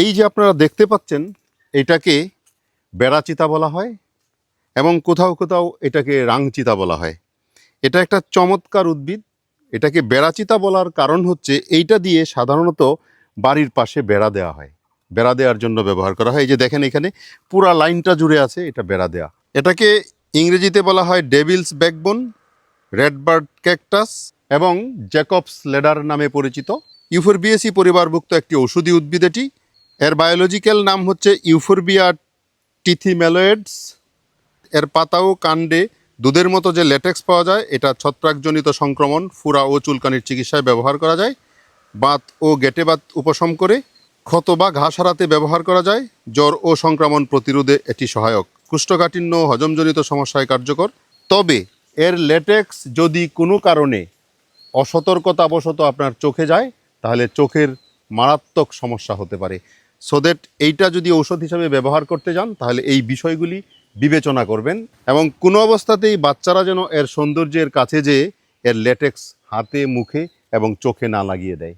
এই যে আপনারা দেখতে পাচ্ছেন, এটাকে বেড়াচিতা বলা হয় এবং কোথাও কোথাও এটাকে রাংচিতা বলা হয়। এটা একটা চমৎকার উদ্ভিদ। এটাকে বেড়াচিতা বলার কারণ হচ্ছে এইটা দিয়ে সাধারণত বাড়ির পাশে বেড়া দেওয়া হয়। বেড়া দেওয়ার জন্য ব্যবহার করা হয়। এই যে দেখেন এখানে পুরা লাইনটা জুড়ে আছে, এটা বেড়া দেওয়া এটাকে ইংরেজিতে বলা হয় ডেভিলস ব্যাকবোন, রেডবার্ড ক্যাকটাস এবং জ্যাকবস লেডার নামে পরিচিত। ইউফোরবিএসি পরিবারভুক্ত একটি ঔষধি উদ্ভিদ এটি। এর বায়োলজিক্যাল নাম হচ্ছে ইউফোরবিয়া টিথিমেলোয়েডস এর পাতা ও কাণ্ডে দুধের মতো যে লেটেক্স পাওয়া যায়, এটা ছত্রাকজনিত সংক্রমণ, ফুরা ও চুলকানির চিকিৎসায় ব্যবহার করা যায়। বাত ও গেটে বাত উপশম করে ক্ষত বা ঘাস হারাতে ব্যবহার করা যায়। জ্বর ও সংক্রমণ প্রতিরোধে এটি সহায়ক। কুষ্ঠকাঠিন্য হজমজনিত সমস্যায় কার্যকর। তবে এর লেটেক্স যদি কোনো কারণে অসতর্কতাবশত আপনার চোখে যায়, তাহলে চোখের মারাত্মক সমস্যা হতে পারে। সো দ্যাট এইটা যদি ঔষধ হিসাবে ব্যবহার করতে যান, তাহলে এই বিষয়গুলি বিবেচনা করবেন এবং কোনো অবস্থাতেই বাচ্চারা যেন এর সৌন্দর্যের কাছে যেয়ে এর লেটেক্স হাতে, মুখে এবং চোখে না লাগিয়ে দেয়।